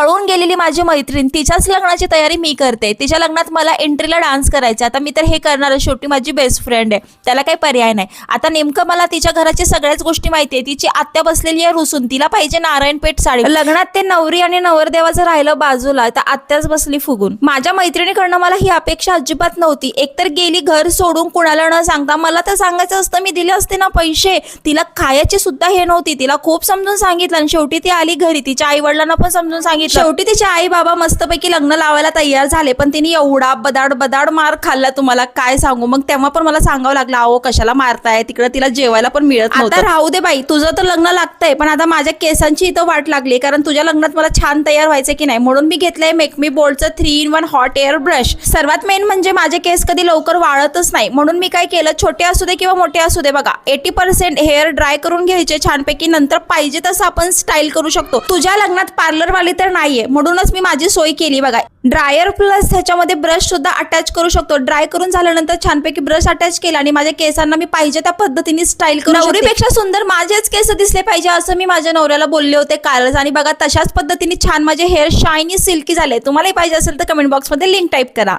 पळून गेलेली माझी मैत्रीण तिच्याच लग्नाची तयारी मी करते. तिच्या लग्नात मला एंट्रीला डान्स करायचा आता मी तर हे करणार आहे. शेवटी माझी बेस्ट फ्रेंड आहे. त्याला काही पर्याय नाही. आता नेमकं मला तिच्या घराची सगळ्याच गोष्टी माहिती आहे. तिची आत्या बसलेली आहे रुसून. तिला पाहिजे नारायणपेठ साडी. लग्नात ते नवरी आणि नवरदेवाचं राहिलं बाजूला. तर आत्याच बसली फुगून. माझ्या मैत्रिणीकडनं मला ही अपेक्षा अजिबात नव्हती. एकतर गेली घर सोडून कुणाला न सांगता. मला तर सांगायचं असतं मी दिले असते ना पैसे. तिला खायची सुद्धा हे नव्हती. तिला खूप समजून सांगितलं आणि शेवटी ती आली घरी. तिच्या आई वडिलांना पण समजून सांगितलं. शेवटी तिचे आई बाबा मस्तपैकी लग्न लावायला तयार झाले पण तिने एवढा बदाड बदाड मार खाल्ला तुम्हाला काय सांगू? मग तेव्हा पण मला सांगावं लागलं अहो कशाला मारताय? तिकडे तिला जेवायला पण मिळत आता राहू दे बाई तुझं तर लग्न लागतंय पण आता माझ्या केसांची इथं वाट लागली कारण तुझ्या लग्नात मला छान तयार व्हायचं की नाही? म्हणून मी घेतलंय make me बोल्डचं three in one hot air brush सर्वात मेन म्हणजे माझे केस कधी लवकर वाळतच नाही. म्हणून मी काय केलं छोटे असू दे किंवा मोठे असू दे बघा एटी पर्सेंट हेअर ड्राय करून घ्यायचे छानपैकी नंतर पाहिजे तसं आपण स्टाईल करू शकतो. तुझ्या लग्नात पार्लर वाली तर नाहीये. म्हणूनच मी माझी सोय केली. बघा ड्रायर प्लस ह्याच्यामध्ये ब्रश सुद्धा अटॅच करू शकतो. ड्राय करून झाल्यानंतर छानपैकी ब्रश अटॅच केला आणि माझ्या केसांना मी पाहिजे त्या पद्धतीने स्टाईल करू नवरीपेक्षा सुंदर माझेच केस दिसले पाहिजे असं मी माझ्या नवऱ्याला बोलले होते कालच. आणि बघा तशाच पद्धतीने छान माझे हेअर शायनी सिल्की झाले. तुम्हालाही पाहिजे असेल तर कमेंट बॉक्समध्ये लिंक टाईप करा.